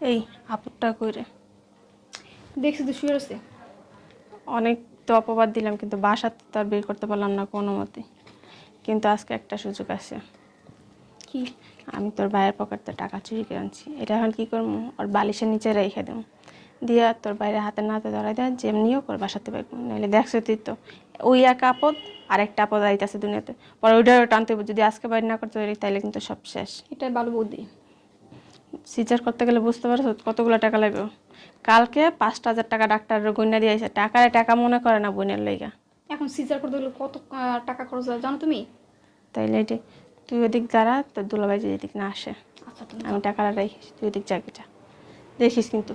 এই আপুরটা কইরে। দেখছি তো শুয়ে রয়েছে। অনেক তো অপবাদ দিলাম কিন্তু বাসা তো আর বের করতে পারলাম না কোনো মতে। কিন্তু আজকে একটা সুযোগ আছে। কি? আমি তোর ভাইয়ের পকেটতে টাকা চুরি করে আনছি। এটা এখন কী করব? ওর বালিশের নিচে রেখে দেবো। দিয়া তোর বাইরে হাতে নাতে ধরাই দেয় যেমনিও কর বাসাতে পারব নাহলে দেখছ তুই তো ওই এক আপদ আর একটা আপদ আইতাছে দুনিয়াতে। পরে ওইটাও টানতে যদি আজকে বাইরে না করতে পারি তাহলে কিন্তু সব শেষ। এটাই ভালো বুদ্ধি সিজার করতে গেলে বুঝতে পারছ কতগুলো টাকা লাগবে? কালকে পাঁচটা হাজার টাকা ডাক্তারের গন্যা দিয়ে আইসে টাকায় টাকা মনে করে না বোনের লেগা এখন সিজার করতে গেলে কত টাকা খরচ হয় জানো তুমি? তাইলে এটি তুই ওদিক দাঁড়া তোর দুলাভাই যদি এদিক না আসে। আচ্ছা আমি টাকাটা রেখিস তুই ওদিক যাবি যা। দেখিস কিন্তু।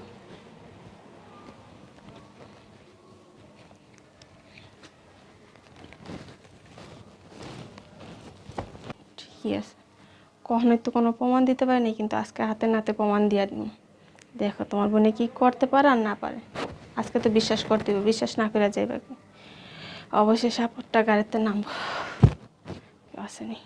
ঠিকই আছে। কখনোই তো কোনো প্রমাণ দিতে পারিনি, কিন্তু আজকে হাতে নাতে প্রমাণ দিয়ে দিব দেখো, তোমার বোনে কি করতে পারে আর না পারে। আজকে তো বিশ্বাস করতে হবে, বিশ্বাস না করে যাইবে কি? অবশ্যই সাপোর্টটা গাড়িতে নামবো। আসেনি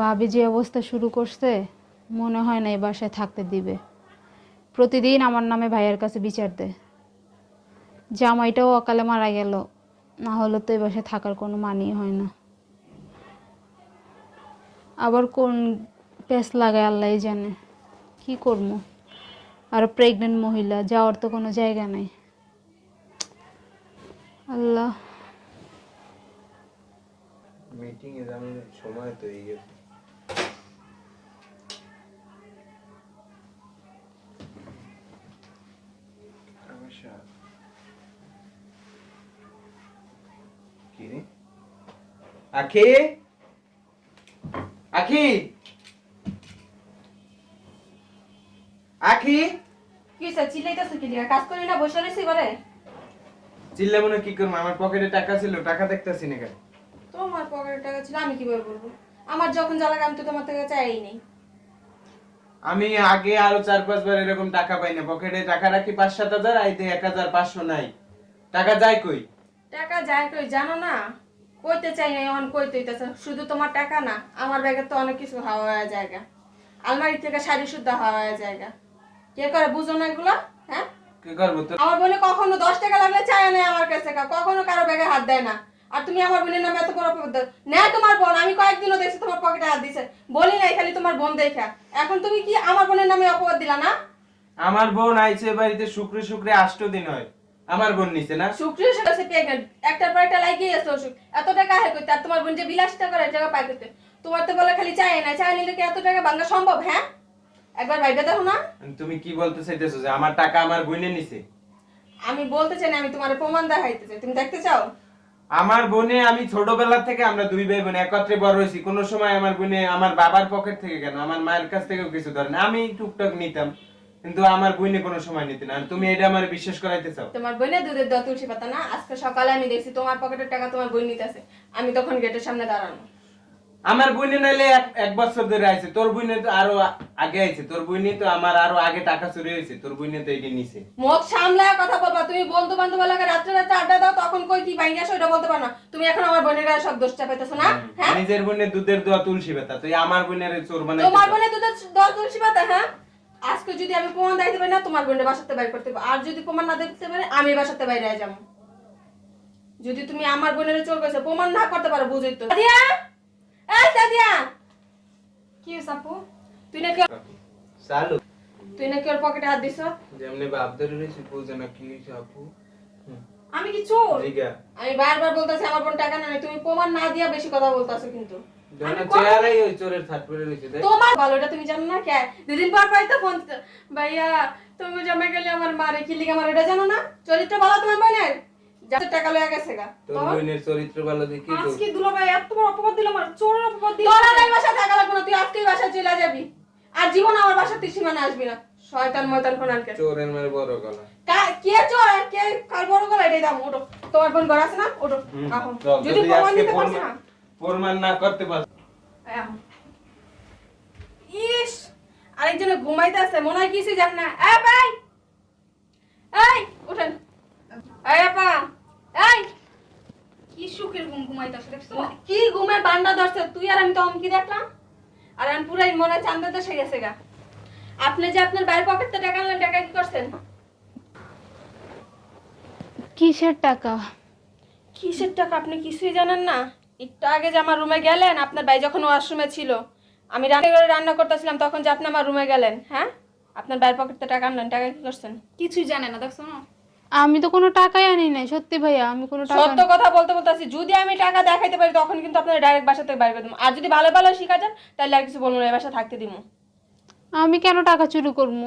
ভাবি যে অবস্থা শুরু করছে, মনে হয় না এই বাসায় থাকতে দিবে। প্রতিদিন আমার নামে ভাইয়ের কাছে বিচার দেয়। জামাইটাও অকালে মারা গেল। না হলে তো এই বাসায় থাকার কোনো মানই হয় না। আবার কোন পেস লাগায় আল্লাহ জানে। কি করব? আর প্রেগনেন্ট মহিলা, যাওয়ার তো কোনো জায়গা নেই। আল্লাহ। মিটিং এ সময় তো এই গেছে সমস্যা কি রে আখি? আখি? আখি? কি স্যার চিল্লাইতেছো কি দিয়া কাজ করি না বসে রয়েছি ঘরে? চিল্লা কি করব? আমার পকেটে টাকা ছিল টাকা দেখতেছি না কেন? তোমার পকেটে টাকা ছিল আমি কীভাবে বলব? আমার যখন লাগে আমি তো তোমার থেকে চাই নেই। আমি আগে আরও চার পাঁচবার এরকম টাকা পাই না। পকেটে টাকা রাখি পাঁচ সাত হাজার আইতে এক হাজার পাঁচশো নাই। টাকা যায় কই? টাকা যায় কই জানো না? কইতে চাই না এখন কইতে হইতেছে শুধু তোমার টাকা না আমার ব্যাগে তো অনেক কিছু হাওয়া হয়ে জায়গা। আলমারি থেকে শাড়ি শুদ্ধ হাওয়া হয়ে জায়গা। কে করে বুঝো না এগুলা? হ্যাঁ? আমার বোনে কখনো দশ টাকা লাগলে চায় না আমার কাছে কা- কখনো কারও ব্যাগে হাত দেয় না। আর তুমি আমার বোনের নামে এত বড়। নেয় তোমার বোন আমি কয়েকদিনও দেখছি তোমার পকেটে হাত দিছে। বলি নাই খালি তোমার বোন দেখা। এখন তুমি কি আমার বোনের নামে অপবাদ দিলা না? আমার বোন আইছে বাড়িতে শুক্রে শুক্রে আষ্ট দিন হয়। আমার বোন নিছে না? শুক্রিয় সেটা সে প্রেগনেন্ট একটার পর একটা লাগিয়ে আছে অসুখ। এত টাকা আয় করতে আর তোমার বোন যে বিলাসিতা করে টাকা পাই করতে। তোমার তো বলে খালি চাই না চাই নিলে কি এত টাকা ভাঙা সম্ভব হ্যাঁ? একবার ভাইবে দেখো না। তুমি কি বলতে চাইতেছো যে আমার টাকা আমার বোনে নিছে? আমি বলতে চাই না আমি তোমার প্রমাণ দেখাইতে চাই। তুমি দেখতে চাও? আমার বোনে আমি ছোটবেলা থেকে আমরা দুই ভাই বোন একত্রে বড় হয়েছি। কোনো সময় আমার বোনে আমার বাবার পকেট থেকে কেন আমার মায়ের কাছ থেকেও কিছু ধরে না। আমি টুকটাক নিতাম। কিন্তু আমার বোনে কোনো সময় নিতে না। আর তুমি এটা আমার বিশ্বাস করাইতে চাও? তোমার বোনের দুধের দেওয়া তুলসী পাতা না? আজকে সকালে আমি দেখছি তোমার পকেটের টাকা তোমার বোন নিতেছে। আমি তখন গেটের সামনে দাঁড়ানো। আমার বোনে নাইলে এক এক বছর ধরে আইছে তোর বোনে তো আরও আগে আইছে তোর বোনে তো আমার আরও আগে টাকা চুরি হয়েছে। তোর বোনে তো এটা নিছে। মুখ সামলায় কথা বলবা। তুমি বন্ধু বান্ধব লাগে রাত্রে রাতে আড্ডা দাও তখন কই কি বাইঙ্গা আসো এটা বলতে পারো না। তুমি এখন আমার বোনের গায়ে সব দোষ চাপাইতেছো না? হ্যাঁ? নিজের বোনের দুধের দোয়া তুলসী পাতা। তুই আমার বোনের চোর বানাই তোমার বোনের দুধের দশ তুলসী পাতা হ্যাঁ? আজকে যদি আমি প্রমাণ দেখতে পারি না তোমার বোনের বাসাতে বাইর করতে পারব। আর যদি প্রমাণ না দেখতে পারি আমি বাসাতে বাইরে যাব। যদি তুমি আমার বোনের চোর গেছে প্রমাণ না করতে পারো বুঝই তো। সাদিয়া! এই সাদিয়া! কি আপু? তুই নাকি চালু। তুই নাকি ওর পকেটে হাত দিছ? যেমনি বাপ ধরে রয়েছি বুঝে না কি আপু। আমি কি চোর? আমি বারবার বলতেছি আমার বোন টাকা নাই। তুমি প্রমাণ না দিয়া বেশি কথা বলতেছো কিন্তু। আমি ধরো কখন- চেহারাই ওই চোরের থাট পরে রয়েছে দেখ। তোমার ভালো এটা তুমি জানো না কে? দুদিন পর পরই তো ফোন ভাইয়া তুমি জমে গেলে আমার মারে কি লিখে আমার এটা জানো না? চরিত্র ভালো তোমার বোনের? যত টাকা লয়ে গেছে গা। তোর বোনের চরিত্র ভালো দেখি আজকে দুলা ভাই এত বড় অপবাদ দিল আমার চোরের অপবাদ দিল। তোর আর এই থাকা লাগবে না তুই আজকেই বাসায় চলে যাবি। আর জীবন আমার বাসার তুই সীমানা আসবি না। শয়তান ময়তান কোনানকে চোরের মেরে বড় গলা। কে চোর? আর কে? কার বড় গলা? এটাই দাম ওটো তোমার বোন ঘর আছে না? ওটো আহো। যদি প্রমাণ দিতে পারছি না? প্রমাণ- না করতে পার ইস আরেকজনে ঘুমাইতে আছে মনে হয় কিছু জান না। এ ভাই এই উঠেন। এই আপা এই কি চোখের ঘুম ঘুমাইতেছে দেখছ? কি ঘুমের বান্ডা ধরছে তুই আর আমি তো অমকি দেখলাম। আর আমি পুরাই মনে চান্দা দেশে গেছে গা। আপনি যে আপনার বাইরের পকেট থেকে টাকা আনলেন টাকা কি করছেন? কিসের টাকা? কিসের টাকা আপনি কিছুই জানেন না? একটু আগে যে আমার রুমে গেলেন আপনার ভাই যখন ওয়াশরুমে ছিল আমি রান্না করে রান্না করতেছিলাম তখন যে আপনি আমার রুমে গেলেন হ্যাঁ? আপনার বাইরের পকেট টাকা আনলেন টাকা কি করছেন? কিছুই জানে না দেখছ না? আমি তো কোনো টাকাই আনি নাই সত্যি ভাইয়া আমি কোনো টাকা সত্য কথা বলতে বলতে আছি যদি আমি টাকা দেখাইতে পারি তখন কিন্তু আপনার ডাইরেক্ট বাসা থেকে বাইরে করে দেবো। আর যদি ভালো ভালো শিখা যান তাহলে আর কিছু বলব না এই বাসা থাকতে দিব আমি কেন টাকা চুরি করব?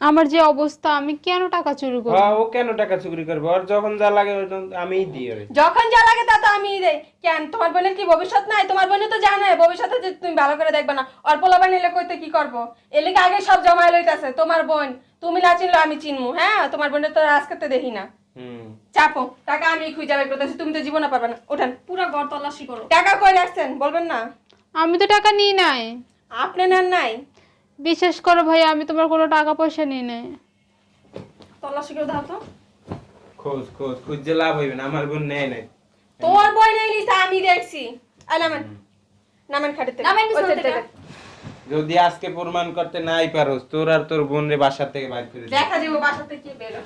আমার যে অবস্থা আমি কেন টাকা চুরি করব? হ্যাঁ ও কেন টাকা চুরি করবে? ওর যখন যা লাগে আমিই দিই ওরে। যখন যা লাগে তা তো আমি দেই। কেন তোমার বোনের কি ভবিষ্যৎ নাই? তোমার বোনে তো জানে ভবিষ্যতে যে তুমি ভালো করে দেখবে না। অল্প পোলাবা নিলে কইতে কি করব? এলিকে আগে সব জমায় লইতাছে? তোমার বোন তুমি না চিনলো আমি চিনমু হ্যাঁ? তোমার বোনের তো আজকে দেখি না। চাপো টাকা আমি খুঁজে বের করতেছি তুমি তো জীবনে পারবে না। ওঠেন। পুরো ঘর তল্লাশি করো। টাকা কই রাখছেন? বলবেন না। আমি তো টাকা নিই নাই। আপনি নেন নাই? বিশ্বাস করো ভাইয়া আমি তোমার কোনো টাকা পয়সা নিই নাই। তল্লাশি করে দাও তো। খোঁজ খোঁজ খুঁজে লাভ হইবে না আমার বোন নেয় নাই। তোমার বই নেই নিছে আমি দেখছি। আই নামেন। নামেন খাটেতে। নামেন ওই থেকে। থেকে। যদি আজকে প্রমাণ করতে নাই পারোস তোর আর তোর বোন রে বাসা থেকে বাইর করে দিবি। দেখা যাব বাসাতে কি বেরো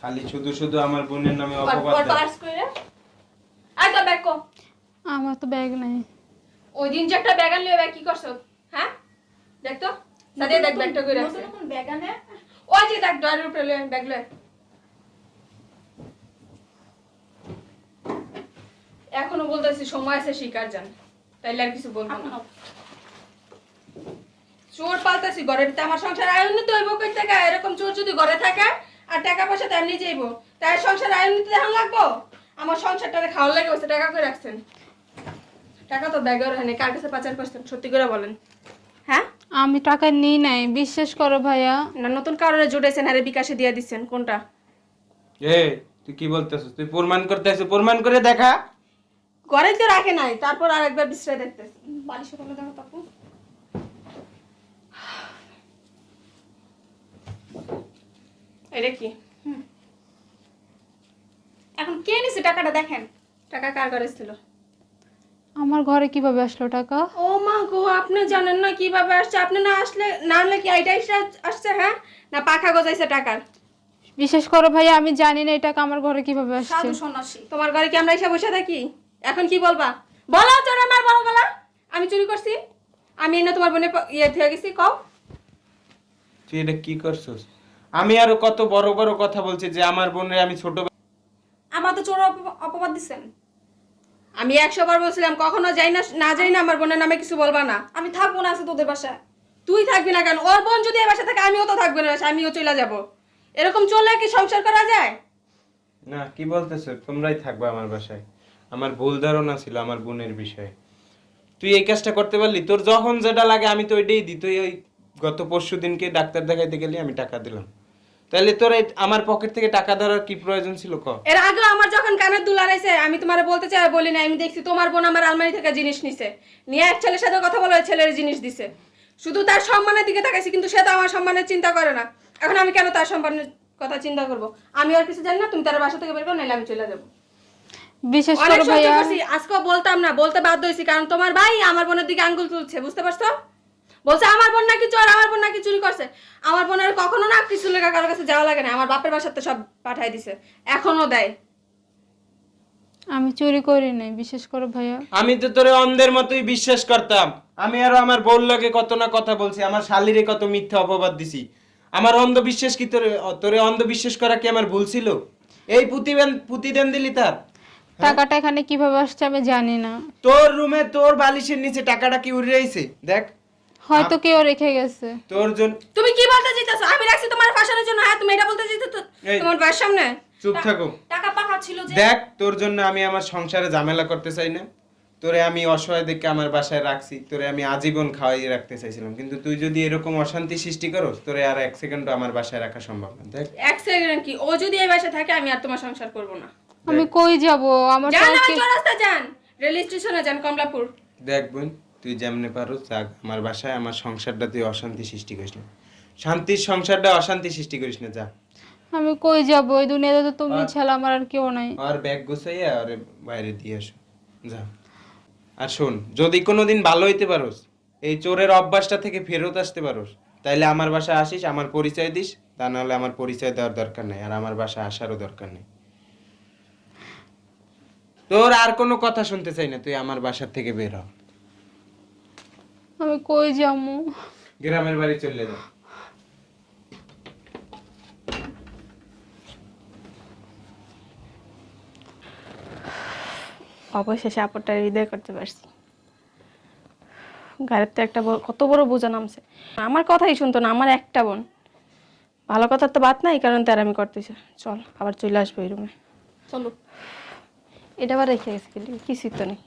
খালি শুধু শুধু আমার বোনের নামে অপবাদ। পার্স কইরা আই তো ব্যাগ কো। আমার তো ব্যাগ নাই। ওই দিন যে একটা ব্যাগ আনলি ব্যাগ কি করছ? হ্যাঁ? দেখ তো। সাথে দেখ ব্যাগটা কই রাখছে নতুন নতুন ব্যাগ আনে। ওই যে দেখ ডয়ের উপরে লয়ে ব্যাগ লয়ে এখনও বলতেছি সময় আছে শিকার যান। তাইলে আর কিছু বলব না। চোর পালতাছি ঘরের আমার সংসার আয় উন্নতি হইব কই টাকা এরকম চোর যদি ঘরে থাকে আর টাকা পয়সা তেমনি যাইব তাই সংসার আয় উন্নতি এখন লাগবো? আমার সংসারটারে খাওয়ার লাগে বসে টাকা করে রাখছেন? টাকা তো ব্যাগের হয়নি কার কাছে পাচার করছেন? সত্যি করে বলেন। হ্যাঁ? আমি টাকা নিই নাই বিশ্বাস করো ভাইয়া। না নতুন কারণে জুড়েছেন আরে বিকাশে দিয়ে দিচ্ছেন কোনটা? এ তুই কি বলতেছিস? তুই প্রমাণ করতে আসিস প্রমাণ করে দেখা। ঘরে তো রাখে নাই তারপর আরেকবার বিশ্রয় দেখতেছি। বালিশে তুলে দেখো তাপু এটা কি? এখন কে নিছে? টাকাটা দেখেন। টাকা কার ঘরে ছিল? আমার ঘরে কীভাবে আসলো টাকা? ও মা গো আপনি জানেন না কীভাবে আসছে? আপনি না আসলে না আনলে কি আইটা আসছে হ্যাঁ? না পাখা গজাইছে টাকার? বিশ্বাস করো ভাইয়া আমি জানি না এই টাকা আমার ঘরে কীভাবে আসছে। সাধু সন্ন্যাসী তোমার ঘরে কি আমরা এসে বসে থাকি? এখন কি বলবা? বলো চোর আমার বড় গলা। আমি চুরি করছি। আমি এনে তোমার বোনে প- ইয়ে থেকে গেছি কও। তুই এটা কি করছিস? আমি আরও কত বড় বড় কথা বলছি যে আমার বোনের আমি ছোট আমার তো চোর অপ- অপবাদ দিচ্ছেন আমি একশো বার বলছিলাম কখনো যাই না না যাই না আমার বোনের নামে কিছু বলবা না। আমি থাকব না আছে তোদের বাসায়। তুই থাকবি না কেন? ওর বোন যদি এ বাসা থাকে আমিও তো থাকব না বাসায়, আমিও চলে যাব। এরকম চললে কি সংসার করা যায়? না কি বলতেছ? তোমরাই থাকবে আমার বাসায়। আমার ভুল ধারণা ছিল আমার বোনের বিষয়ে। তুই এই কাজটা করতে পারলি? তোর যখন যেটা লাগে আমি তো ওইটাই দিই। তুই ওই গত পরশু দিনকে ডাক্তার দেখাইতে গেলি আমি টাকা দিলাম। তাহলে তোর আমার পকেট থেকে টাকা ধরার কি প্রয়োজন ছিল ক? এর আগে আমার যখন কানের দুল আড়াইছে আমি তোমার বলতে চাই বলি না আমি দেখছি তোমার বোন আমার আলমারি থেকে জিনিস নিছে। নিয়ে এক ছেলের সাথে কথা বলে ছেলের জিনিস দিছে। শুধু তার সম্মানের দিকে তাকাইছি কিন্তু সে তো আমার সম্মানের চিন্তা করে না। এখন আমি কেন তার সম্মানের কথা চিন্তা করব? আমি আর কিছু জানি না তুমি তার বাসা থেকে বের করো নাহলে আমি চলে যাব। বিশেষ করো ভাইয়া। আজকেও বলতাম না বলতে বাধ্য হয়েছি কারণ তোমার ভাই আমার বোনের দিকে আঙ্গুল তুলছে বুঝতে পারছ? বলছে আমার বোন নাকি চোর আমার বোন নাকি চুরি করছে। আমার বোনের কখনো না কিছু লেখা কারোর কাছে যাওয়া লাগে না আমার বাপের বাসাতে সব পাঠাই দিছে এখনও দেয়। আমি চুরি করি নাই বিশ্বাস করো ভাইয়া। আমি তো তোরে অন্ধের মতোই বিশ্বাস করতাম। আমি আরও আমার বউর লগে কত না কথা বলছি আমার শালিরে কত মিথ্যা অপবাদ দিছি। আমার অন্ধবিশ্বাস কি তোরে তোরে অন্ধবিশ্বাস করা কি আমার ভুল ছিল? এই পুতিবেন পুতিদেন দিলি তার। টাকাটা এখানে কীভাবে আসছে আমি জানি না। তোর রুমে তোর বালিশের নিচে টাকাটা কি উড়ে আইছে? দেখ। হয়তো কেউ রেখে গেছে। তোর জন্য তুমি কি বলতে চাইতেছো? আমি রাখছি তোমার ফাঁসানোর জন্য হ্যাঁ তুমি এটা বলতে চাইতেছো? এই। তোমার ভাইয়ের সামনে? চুপ থাকো। টাকা পাখা ছিল যে দেখ তোর জন্য আমি আমার সংসারে ঝামেলা করতে চাই না। তোরে আমি অসহায় দেখে আমার বাসায় রাখছি। তোরে আমি আজীবন খাওয়াই রাখতে চাইছিলাম। কিন্তু তুই যদি এরকম অশান্তি সৃষ্টি করো তোরে আর এক সেকেন্ড আমার বাসায় রাখা সম্ভব না। দেখ। এক সেকেন্ড কি? ও যদি এই বাসায় থাকে আমি আর তোমার সংসার করব না। আমি কই যাব? আমার যান ওই চৌরাস্তা যান। রেল স্টেশনে যান কমলাপুর। দেখ বোন তুই যেমনে পারো যাক আমার বাসায় আমার সংসারটা তুই অশান্তি সৃষ্টি করিস না। শান্তির সংসারটা অশান্তি সৃষ্টি করিস না যা। আমি কই যাব? ওই দুনিয়াতে তো তুমি ছাড়া আমার আর কেউ নাই। আর ব্যাগ গুছাইয়া আর বাইরে দিয়ে আসো। যা। আর শোন যদি কোনোদিন ভালো হইতে পারোস এই চোরের অভ্যাসটা থেকে ফেরত আসতে পারোস তাইলে আমার বাসায় আসিস আমার পরিচয় দিস তা নাহলে আমার পরিচয় দেওয়ার দরকার নেই আর আমার বাসায় আসারও দরকার নেই। তোর আর কোনো কথা শুনতে চাই না তুই আমার বাসার থেকে বের হ। আমি কই যাব গ্রামের বাড়ি চলে যা অবশেষে আপরটা হৃদয় করতে পারছি। গাড়ির তো একটা কত বড় বোঝা নামছে। আমার কথাই শুনতো না আমার একটা বোন। ভালো কথার তো বাদ নাই কারণ তার আমি করতেছি। চল আবার চলে আসব এই রুমে চলো। এটা আবার রেখে গেছি কিছুই তো নেই।